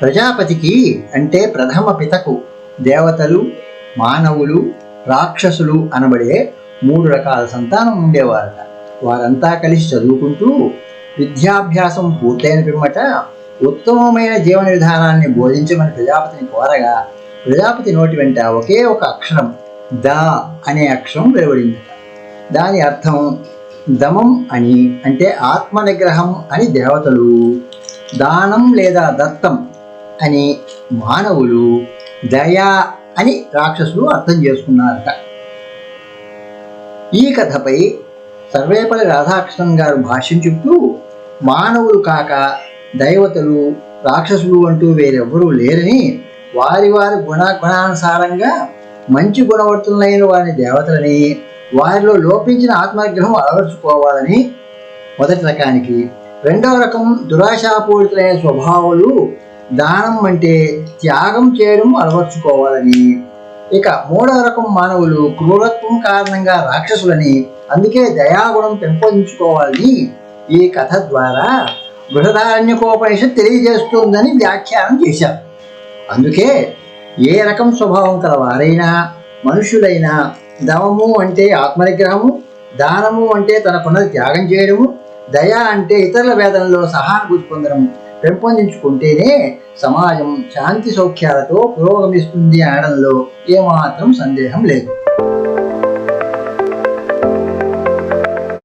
ప్రజాపతికి అంటే ప్రథమ పితకు దేవతలు మానవులు రాక్షసులు అనబడే మూడు రకాల సంతానం ఉండేవారట. వారంతా కలిసి చదువుకుంటూ విద్యాభ్యాసం పూర్తయిన పిమ్మట ఉత్తమమైన జీవన విధానాన్ని బోధించమని ప్రజాపతిని కోరగా ప్రజాపతి నోటి వెంట ఒకే ఒక అక్షరం ద అనే అక్షరం వెలువడింది. దాని అర్థం దమం అని అంటే ఆత్మ నిగ్రహం అని దేవతలు దానం లేదా దత్తం అని మానవులు దయా అని రాక్షసులు అర్థం చేసుకున్నారట. ఈ కథపై సర్వేపల్లి రాధాకృష్ణన్ గారు భాష్యం చెప్తూ మానవులు కాక దైవతలు రాక్షసులు అంటూ వేరెవ్వరూ లేరని వారి వారి గుణ గుణానుసారంగా మంచి గుణవర్తులైన వారి దేవతలని వారిలో లోపించిన ఆత్మగ్రహం అలవర్చుకోవాలని మొదటి రకానికి. రెండవ రకం దురాశాపూరితులైన స్వభావాలు దానం అంటే త్యాగం చేయడం అలవర్చుకోవాలని. ఇక మూడవ రకం మానవులు క్రూరత్వం కారణంగా రాక్షసులని అందుకే దయాగుణం పెంపొందించుకోవాలని ఈ కథ ద్వారా బృహదారణ్యకోపనిషత్ తెలియజేస్తుందని వ్యాఖ్యానం చేశారు. అందుకే ఏ రకం స్వభావం కల వారైనా మనుషులైనా దమము అంటే ఆత్మనిగ్రహము దానము అంటే తనకున్నది త్యాగం చేయడము దయ అంటే ఇతరుల వేదనలో సహానుభూతి పొందడం పెంపొందించుకుంటేనే సమాజం శాంతి సౌఖ్యాలతో పురోగమిస్తుంది అనడంలో ఏమాత్రం సందేహం లేదు.